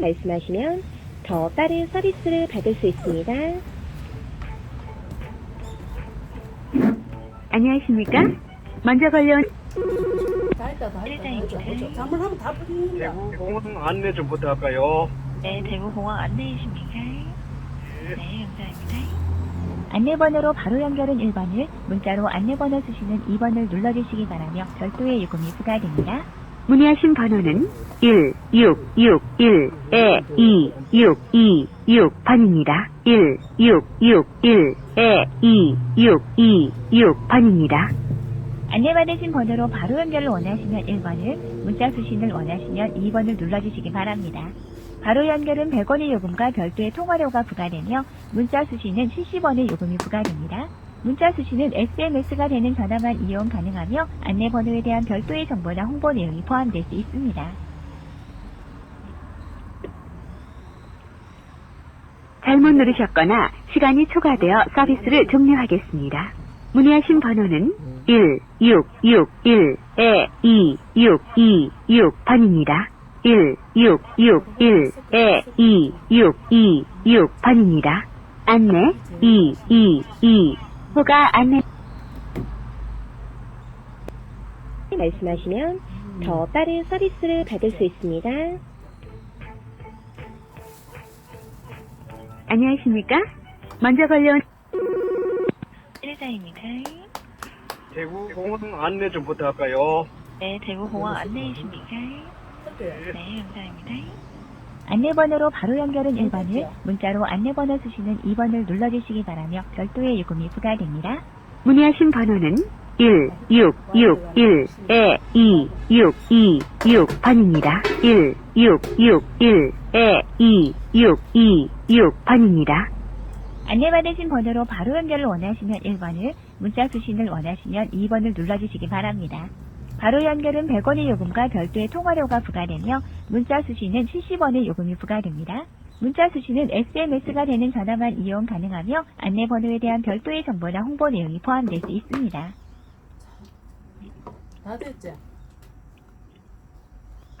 말씀하시면 더 빠른 서비스를 받을 수 있습니다. 안녕하십니까? 먼저 걸려온 다 했다 다 했다 다 했다. 잘못하면 다 풀립니다 대구 공원 안내 좀 부탁할까요? 네, 대구공항 안내이십니까? 네, 감사합니다. 안내번호로 바로 연결은 1번을, 문자로 안내번호 쓰시는 2번을 눌러주시기 바라며 별도의 요금이 부과됩니다. 문의하신 번호는 1 6 6 1에2 6 2 6번입니다. 1 6 6 1에2 6 2 6번입니다. 안내받으신 번호로 바로 연결을 원하시면 1번을, 문자 수신을 원하시면 2번을 눌러주시기 바랍니다. 바로 연결은 100원의 요금과 별도의 통화료가 부과되며 문자 수신은 70원의 요금이 부과됩니다. 문자 수신은 SMS가 되는 전화만 이용 가능하며 안내 번호에 대한 별도의 정보나 홍보 내용이 포함될 수 있습니다. 잘못 누르셨거나 시간이 초과되어 서비스를 종료하겠습니다. 문의하신 번호는 1 6 6 1에2 6 2 6번입니다. 1 6 6 1에2 6 2 6번입니다. 안내 2 2 2 호가 안내 말씀하시면 더 빠른 서비스를 받을 수 있습니다. 안녕하십니까? 먼저 걸려온 1사입니다. 대구공원 안내 좀 부탁할까요? 네, 대구공항 안내이십니까? 네, 감사합니다. 안내번호로 바로 연결은 1번을, 문자로 안내번호 쓰시는 2번을 눌러주시기 바라며 별도의 요금이 부과됩니다. 문의하신 번호는 1 6 6 1에2 6 2 6번입니다. 1 6 6 1에2 6 2 6번입니다. 안내받으신 번호로 바로 연결을 원하시면 1번을, 문자 수신을 원하시면 2번을 눌러주시기 바랍니다. 바로 연결은 100원의 요금과 별도의 통화료가 부과되며 문자 수신은 70원의 요금이 부과됩니다. 문자 수신은 SMS가 되는 전화만 이용 가능하며 안내 번호에 대한 별도의 정보나 홍보 내용이 포함될 수 있습니다. 다 됐지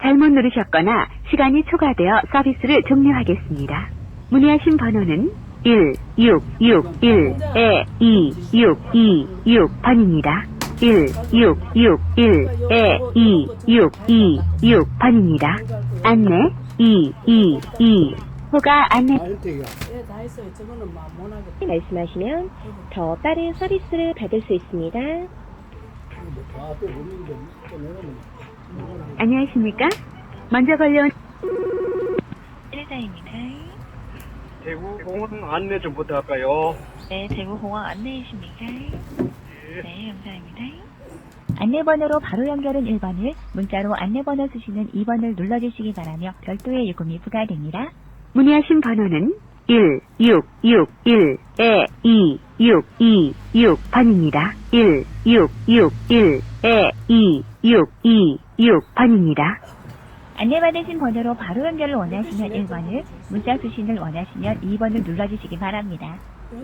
잘못 누르셨거나 시간이 초과되어 서비스를 종료하겠습니다. 문의하신 번호는 1 6 6 1에2 6 2 6 번입니다. 1 6 6 1 에 2 6 2 6 번입니다. 안내 2 2 2 호가 안내 말씀하시면 더 빠른 서비스를 받을 수 있습니다. 안녕하십니까? 먼저 걸려온 1사입니다. 대구 공원 안내 좀 부탁할까요? 네, 대구 공항 안내이십니까? 네, 감사합니다. 안내번호로 바로 연결은 1번을, 문자로 안내번호 쓰시는 2번을 눌러주시기 바라며 별도의 요금이 부과됩니다. 문의하신 번호는 1 6 6 1 에 2 6 2 6번입니다. 1 6 6 1 에 2 6 2 6번입니다. 안내받으신 번호로 바로 연결을 원하시면 1번을, 문자 수신을 원하시면 2번을 눌러주시기 바랍니다.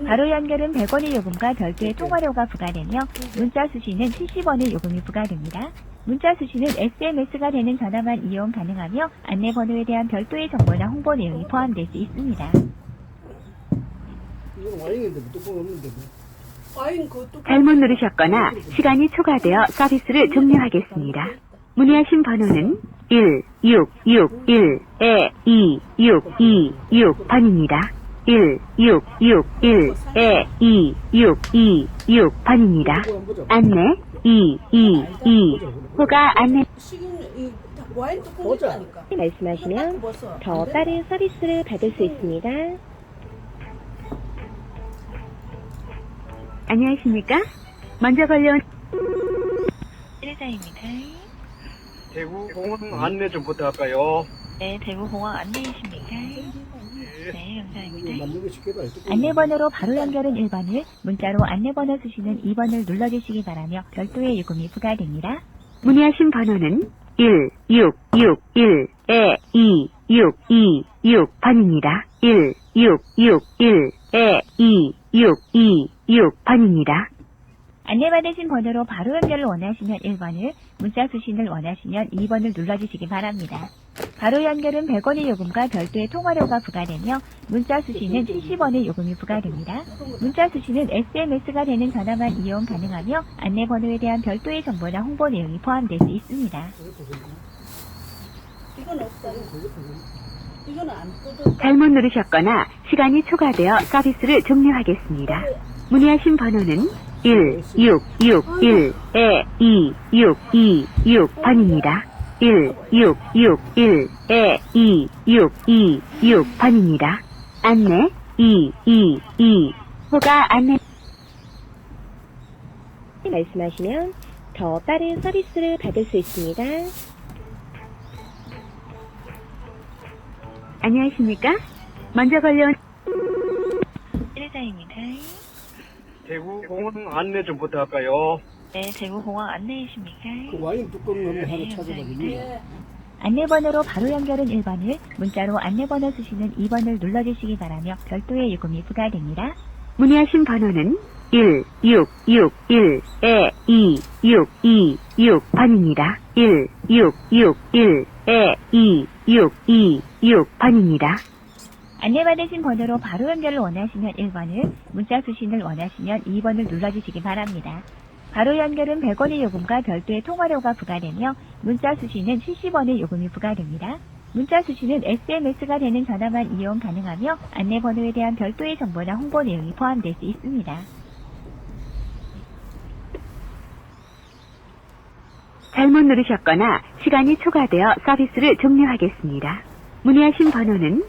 바로 연결은 100원의 요금과 별도의 통화료가 부과되며 문자 수신은 70원의 요금이 부과됩니다. 문자 수신은 SMS가 되는 전화만 이용 가능하며 안내 번호에 대한 별도의 정보나 홍보 내용이 포함될 수 있습니다. 와인 그 뚜껑 잘못 누르셨거나 시간이 초과되어 서비스를 종료하겠습니다. 문의하신 번호는 1 6 6 1에2 6 2 6번입니다. 1 6 6 1 에 2 6 2 6 번입니다. 안내 2 2 2 호가 안내 와인 뚜껑 있다니까 말씀하시면 더 빠른 서비스를 받을 수 있습니다. 안녕하십니까? 먼저 걸려온 1사입니다. 대구 공원 안내 좀 부탁할까요? 네, 대구 공항 안내이십니까? 네, 감사합니다. 안내번호로 바로 연결은 1번을, 문자로 안내번호 쓰시는 2번을 눌러주시기 바라며 별도의 요금이 부과됩니다. 문의하신 번호는 1 6 6 1에 2 6 2 6번입니다. 1 6 6 1에 2 6 2 6번입니다. 안내받으신 번호로 바로 연결을 원하시면 1번을, 문자 수신을 원하시면 2번을 눌러주시기 바랍니다. 바로 연결은 100원의 요금과 별도의 통화료가 부과되며 문자 수신은 70원의 요금이 부과됩니다. 문자 수신은 SMS가 되는 전화만 이용 가능하며 안내 번호에 대한 별도의 정보나 홍보 내용이 포함될 수 있습니다. 잘못 누르셨거나 시간이 초과되어 서비스를 종료하겠습니다. 문의하신 번호는 16611-26226번입니다. 166122626번입니다. 안내 222 호가 안내 말씀하시면 더 빠른 서비스를 받을 수 있습니다. 안녕하십니까? 먼저 걸려온 1자입니다. 대구 공원 안내 좀 부탁할까요? 네, 대구 공항 안내이십니까? 그 와인 뚜껑 하나 네, 찾아가지고 예. 안내번호로 바로 연결은 1번을, 문자로 안내번호 쓰시는 2번을 눌러주시기 바라며 별도의 요금이 부과됩니다. 문의하신 번호는 166122626번입니다. 166122626번입니다. 안내받으신 번호로 바로 연결을 원하시면 1번을, 문자 수신을 원하시면 2번을 눌러주시기 바랍니다. 바로 연결은 100원의 요금과 별도의 통화료가 부과되며 문자 수신은 70원의 요금이 부과됩니다. 문자 수신은 SMS가 되는 전화만 이용 가능하며 안내 번호에 대한 별도의 정보나 홍보 내용이 포함될 수 있습니다. 잘못 누르셨거나 시간이 초과되어 서비스를 종료하겠습니다. 문의하신 번호는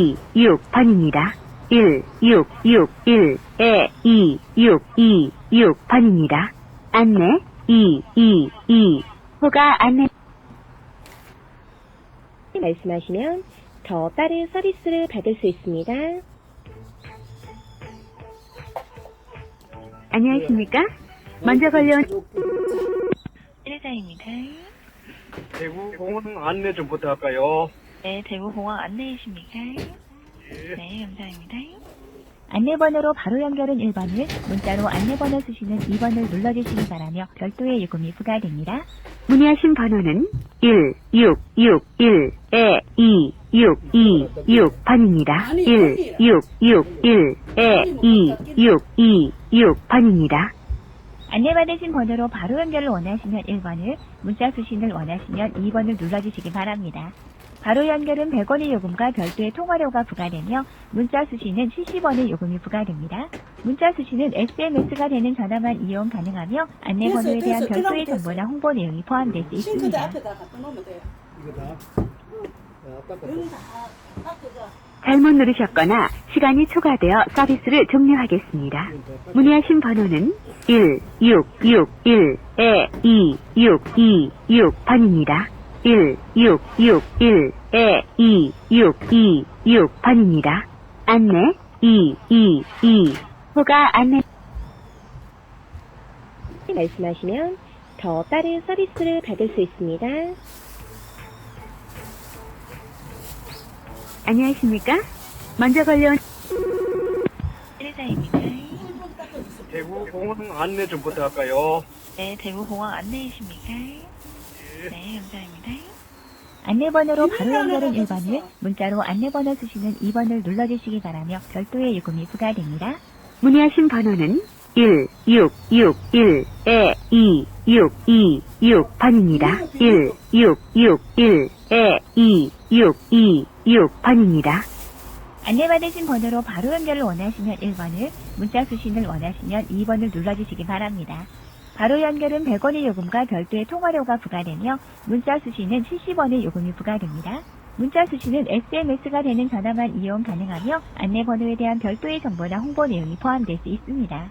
166122626번입니다. 166122626번입니다. 안내 222 호가 안내 말씀하시면 더 빠른 서비스를 받을 수 있습니다. 안녕하십니까? 먼저 걸려온 1자입니다. 대구 공원 안내 좀 부탁할까요? 네, 대구 공항 안내이십니까? 네, 감사합니다. 안내번호로 바로 연결은 1번을, 문자로 안내번호 쓰시는 2번을 눌러주시기 바라며 별도의 요금이 부과됩니다. 문의하신 번호는 166122626번입니다. 166122626번입니다. 안내받으신 번호로 바로 연결을 원하시면 1번을, 문자 수신을 원하시면 2번을 눌러주시기 바랍니다. 바로 연결은 100원의 요금과 별도의 통화료가 부과되며 문자 수신은 70원의 요금이 부과됩니다. 문자 수신은 SMS가 되는 전화만 이용 가능하며 안내 됐어요, 번호에 대한 됐어요. 별도의 그럼 정보나 홍보 내용이 포함될 수 싱크대 있습니다. 앞에다 갖다 놓으면 돼요. 이거 다 아, 닦아 여기 다 닦아가. 잘못 누르셨거나 시간이 초과되어 서비스를 종료하겠습니다. 문의하신 번호는 166122626 번입니다. 166122626 번입니다. 안내 222 호가 안내 말씀하시면 더 빠른 서비스를 받을 수 있습니다. 안녕하십니까? 먼저 걸려온 1자입니다. 대구 공원 안내 좀 부탁할까요? 네, 대구 공항 안내이십니까? 네, 감사합니다. 안내번호로 바로 연결은 1번을, 문자로 안내번호 쓰시는 2번을 눌러주시기 바라며 별도의 요금이 부과됩니다. 문의하신 번호는 166122626번입니다. 166122626번입니다. 안내받으신 번호로 바로 연결을 원하시면 1번을, 문자 수신을 원하시면 2번을 눌러주시기 바랍니다. 바로 연결은 100원의 요금과 별도의 통화료가 부과되며 문자 수신은 70원의 요금이 부과됩니다. 문자 수신은 SMS가 되는 전화만 이용 가능하며 안내 번호에 대한 별도의 정보나 홍보 내용이 포함될 수 있습니다.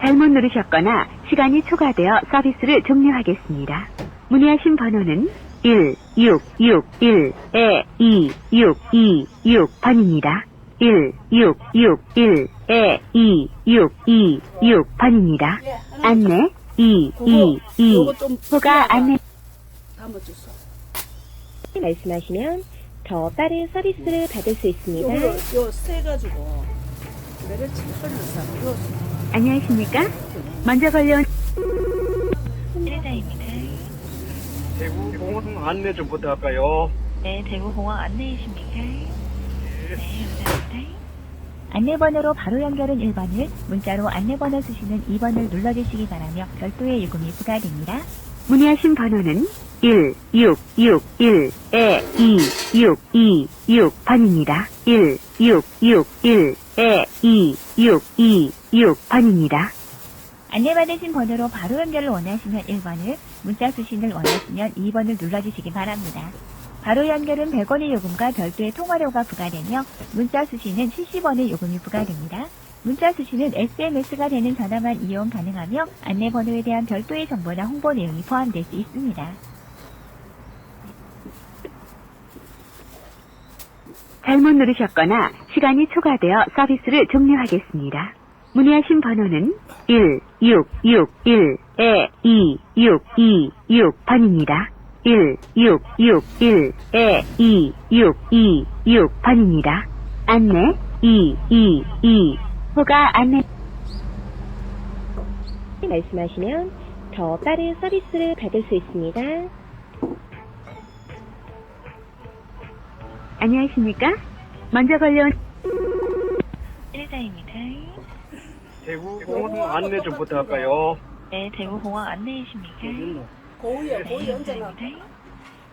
잘못 누르셨거나 시간이 초과되어 서비스를 종료하겠습니다. 문의하신 번호는 166122626번입니다. 166122626번입니다. 예, 하나 안내 222 요거 좀 호가 안내 담아주소. 말씀하시면 더 빠른 서비스를 받을 수 있습니다. 가지고 흘러서 요 안녕하십니까? 먼저 걸려온 일자입니다. 대구 공원 안내 좀 부탁할까요? 네, 대구공항 안내이십니까? 네, 감사합니다. 안내번호로 바로 연결은 1번을, 문자로 안내번호 쓰시는 2번을 눌러주시기 바라며 별도의 요금이 부과됩니다. 문의하신 번호는 1 6 6 1 에 2 6 2 6 번입니다. 1 6 6 1 에 2 6 2 6 번입니다. 안내받으신 번호로 바로 연결을 원하시면 1번을, 문자 수신을 원하시면 2번을 눌러주시기 바랍니다. 바로 연결은 100원의 요금과 별도의 통화료가 부과되며 문자 수신은 70원의 요금이 부과됩니다. 문자 수신은 SMS가 되는 전화만 이용 가능하며 안내번호에 대한 별도의 정보나 홍보 내용이 포함될 수 있습니다. 잘못 누르셨거나 시간이 초과되어 서비스를 종료하겠습니다. 문의하신 번호는 1 6 6 1에 2 6 2 6 번입니다. 1 6 6 1에 2 6 2 6 번입니다. 안내 2 2 2 호가 안내 말씀하시면 더 빠른 서비스를 받을 수 있습니다. 안녕하십니까? 먼저 걸려온 일자입니다. 대구 공원 안내 좀 부탁할까요? 네, 대구공항 안내이십니까? 고위에 고위 네, 언제나 감사합니다.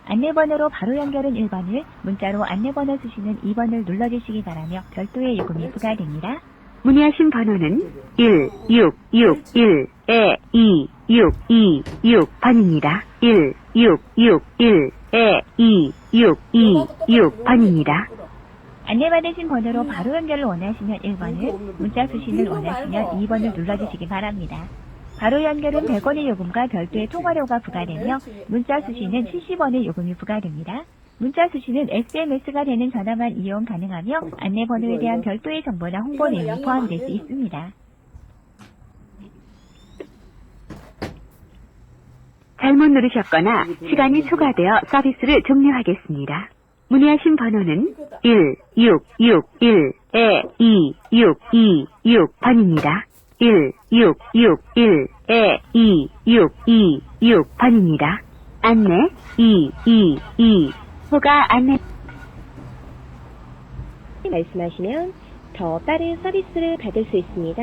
안내번호로 바로 연결은 1번을, 문자로 안내번호 쓰시는 2번을 눌러주시기 바라며 별도의 요금이 부과됩니다. 문의하신 번호는 1 6 6 1에 2 6 2 6 번입니다. 1 6 6 1에 2 6 2 6 번입니다. 안내받으신 번호로 바로 연결을 원하시면 1번을, 문자 수신을 원하시면 2번을 눌러주시기 바랍니다. 바로 연결은 100원의 요금과 별도의 통화료가 부과되며 문자 수신은 70원의 요금이 부과됩니다. 문자 수신은 SMS가 되는 전화만 이용 가능하며 안내번호에 대한 별도의 정보나 홍보 내용이 포함될 수 있습니다. 잘못 누르셨거나 시간이 초과되어 서비스를 종료하겠습니다. 문의하신 번호는 1 6 6 1에2 6 2 6 번입니다. 1 6 6 1에2 6 2 6 번입니다. 안내 2 2 2 호가 안내 말씀하시면 더 빠른 서비스를 받을 수 있습니다.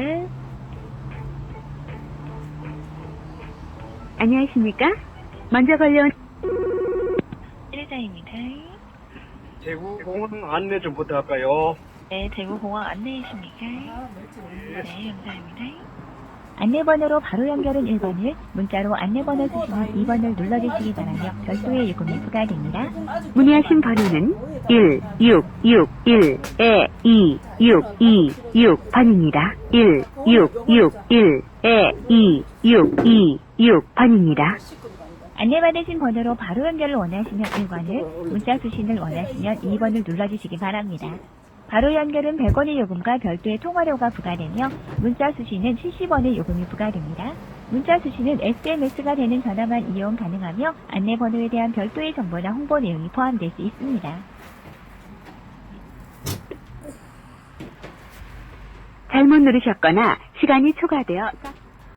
안녕하십니까? 먼저 걸려온 일자입니다. 대구 공원 안내 좀 부탁할까요? 네, 대구공항 안내이십니까? 네, 감사합니다. 안내번호로 바로 연결은 1번을, 문자로 안내번호 쓰시는 2번을 눌러주시기 바라며 별도의 요금이 부과됩니다. 문의하신 번호는 1 6 6 1에 2 6 2 6 번입니다. 1 6 6 1에 2 6 2 6 번입니다. 안내받으신 번호로 바로 연결을 원하시면 1번을, 문자 수신을 원하시면 2번을 눌러주시기 바랍니다. 바로 연결은 100원의 요금과 별도의 통화료가 부과되며 문자 수신은 70원의 요금이 부과됩니다. 문자 수신은 SMS가 되는 전화만 이용 가능하며 안내 번호에 대한 별도의 정보나 홍보 내용이 포함될 수 있습니다. 잘못 누르셨거나 시간이 초과되어